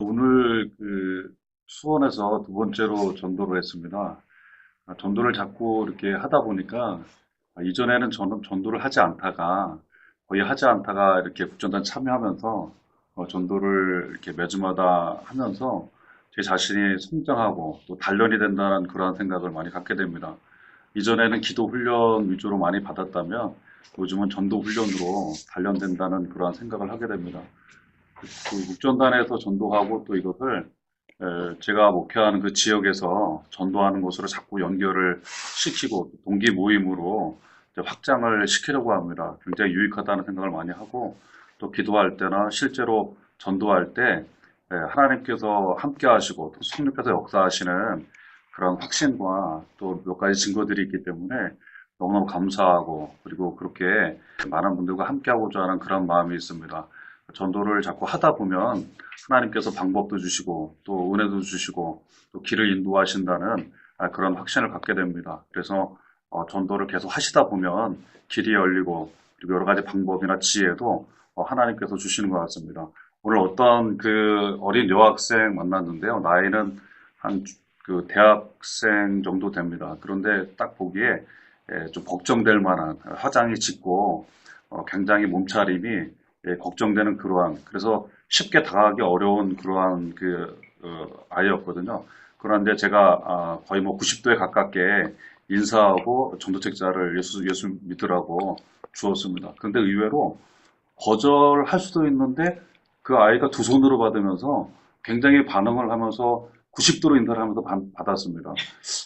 오늘 그 수원에서 두 번째로 전도를 했습니다. 아, 전도를 자꾸 이렇게 하다 보니까 아, 이전에는 저는 전도를 하지 않다가 거의 하지 않다가 이렇게 국전단 참여하면서 어, 전도를 이렇게 매주마다 하면서 제 자신이 성장하고 또 단련이 된다는 그러한 생각을 많이 갖게 됩니다. 이전에는 기도 훈련 위주로 많이 받았다면 요즘은 전도 훈련으로 단련된다는 그러한 생각을 하게 됩니다. 그 육전단에서 전도하고 또 이것을 에, 제가 목회하는 그 지역에서 전도하는 곳으로 자꾸 연결을 시키고 동기 모임으로 확장을 시키려고 합니다. 굉장히 유익하다는 생각을 많이 하고 또 기도할 때나 실제로 전도할 때 에, 하나님께서 함께 하시고 또 성령께서 역사하시는 그런 확신과 또 몇 가지 증거들이 있기 때문에 너무너무 감사하고 그리고 그렇게 많은 분들과 함께하고자 하는 그런 마음이 있습니다. 전도를 자꾸 하다 보면 하나님께서 방법도 주시고 또 은혜도 주시고 또 길을 인도하신다는 아, 그런 확신을 갖게 됩니다. 그래서 어, 전도를 계속 하시다 보면 길이 열리고 그리고 여러 가지 방법이나 지혜도 어, 하나님께서 주시는 것 같습니다. 오늘 어떤 그 어린 여학생 만났는데요. 나이는 한 그 대학생 정도 됩니다. 그런데 딱 보기에 예, 좀 걱정될 만한 화장이 짙고 어, 굉장히 몸차림이 예, 걱정되는 그러한 그래서 쉽게 다가가기 어려운 그러한 그 어, 아이였거든요. 그런데 제가 아, 거의 뭐 90도에 가깝게 인사하고 전도책자를 예수 예수 믿으라고 주었습니다. 그런데 의외로 거절할 수도 있는데 그 아이가 두 손으로 받으면서 굉장히 반응을 하면서 90도로 인사를 하면서 받- 받았습니다.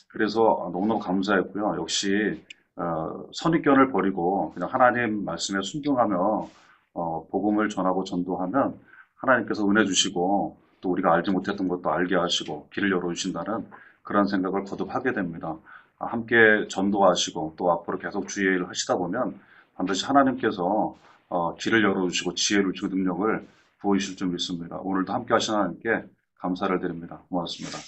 그래서 너무너무 감사했고요. 역시 어, 선입견을 버리고 그냥 하나님 말씀에 순종하며 어, 복음을 전하고 전도하면 하나님께서 은혜 주시고 또 우리가 알지 못했던 것도 알게 하시고 길을 열어주신다는 그런 생각을 거듭하게 됩니다. 아, 함께 전도하시고 또 앞으로 계속 주의 일을 하시다 보면 반드시 하나님께서 어, 길을 열어주시고 지혜를 주고 능력을 부어주실 줄 믿습니다. 오늘도 함께 하신 하나님께 감사를 드립니다. 고맙습니다.